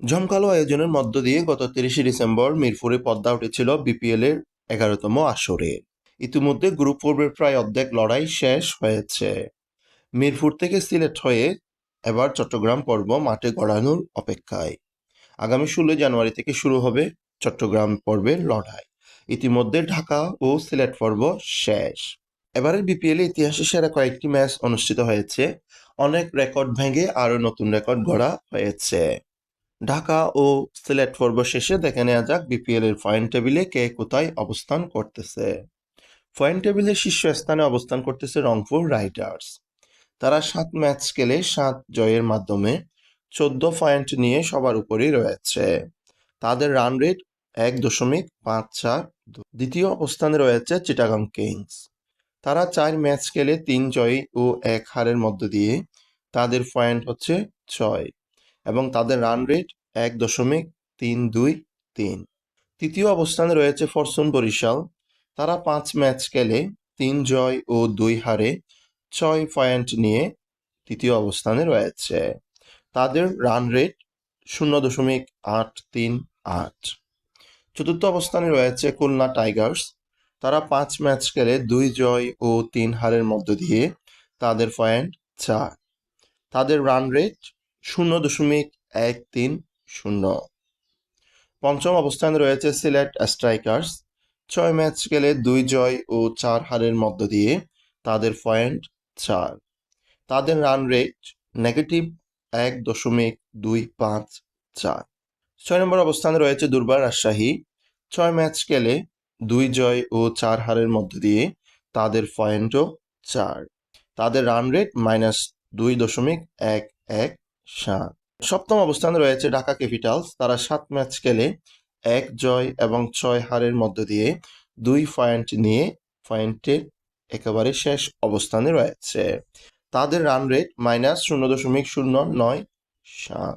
জমকালো আয়োজনের মধ্য দিয়ে গত তিরিশে ডিসেম্বর মিরপুরে পদ্মা উঠেছিল বিপিএল এর এগারোতম আসরে। ইতিমধ্যে গ্রুপ পর্বের প্রায় অর্ধেক লড়াই শেষ হয়েছে। মিরপুর থেকে সিলেট হয়ে এবার চট্টগ্রাম পর্ব মাঠে গড়ানোর অপেক্ষায়। আগামী ষোলো জানুয়ারি থেকে শুরু হবে চট্টগ্রাম পর্বের লড়াই। ইতিমধ্যে ঢাকা ও সিলেট পর্ব শেষ। এবারের বিপিএল ইতিহাসে সেরা কয়েকটি ম্যাচ অনুষ্ঠিত হয়েছে। অনেক রেকর্ড ভেঙে আরও নতুন রেকর্ড গড়া হয়েছে। ঢাকা ও সিলেট পর্ব শেষে দেখে নেওয়া যাক বিপিএল এর পয়েন্ট টেবিলে কে কোথায় অবস্থান করতেছে। পয়েন্ট টেবিলে শীর্ষ স্থানে অবস্থান করতেছে রংপুর রাইডার্স তারা সাত ম্যাচ খেলে সাত জয়ের মাধ্যমে চোদ্দ পয়েন্ট নিয়ে সবার উপরেই রয়েছে। তাদের রান রেট এক দশমিক পাঁচ চার দ্বিতীয় অবস্থানে রয়েছে চিটাগাং কিংস তারা চার ম্যাচ খেলে তিন জয় ও এক হারের মধ্য দিয়ে তাদের পয়েন্ট হচ্ছে ছয়। এবং তাদের রান রেট এক দশমিক তিন দুই তিন। তৃতীয় অবস্থানে রয়েছে ফরচুন বরিশাল। তারা পাঁচ ম্যাচ খেলে তিন জয় ও দুই হারে ছয় পয়েন্ট নিয়ে তৃতীয় অবস্থানে রয়েছে। তাদের রান রেট শূন্য দশমিক আট তিন আট। চতুর্থ অবস্থানে রয়েছে খুলনা টাইগার্স। তারা পাঁচ ম্যাচ খেলে দুই জয় ও তিন হারের মধ্য দিয়ে তাদের পয়েন্ট চার। তাদের রান রেট শূন্য দশমিক এক তিন শূন্য। পঞ্চম অবস্থানে রয়েছে সিলেট স্ট্রাইকার্স। ছয় ম্যাচ খেলে দুই জয় ও চার হারের মধ্য দিয়ে তাদের পয়েন্ট চার। তাদের রান রেট নেগেটিভ এক দশমিক দুই পাঁচ চার। ছয় নম্বর অবস্থানে রয়েছে দুর্বার রাজশাহী। ছয় ম্যাচ খেলে দুই জয় ও চার হারের মধ্য দিয়ে তাদের পয়েন্টও চার। তাদের রান রেট মাইনাস দুই দশমিক এক এক সাত। সপ্তম অবস্থানে রয়েছে ঢাকা ক্যাপিটালস। তারা সাত ম্যাচ খেলে এক জয় এবং ছয় হারের মধ্য দিয়ে দুই পয়েন্ট নিয়ে পয়েন্টের একেবারে শেষ অবস্থানে রয়েছে। তাদের রান রেট মাইনাস শূন্য দশমিক শূন্য নয় সাত।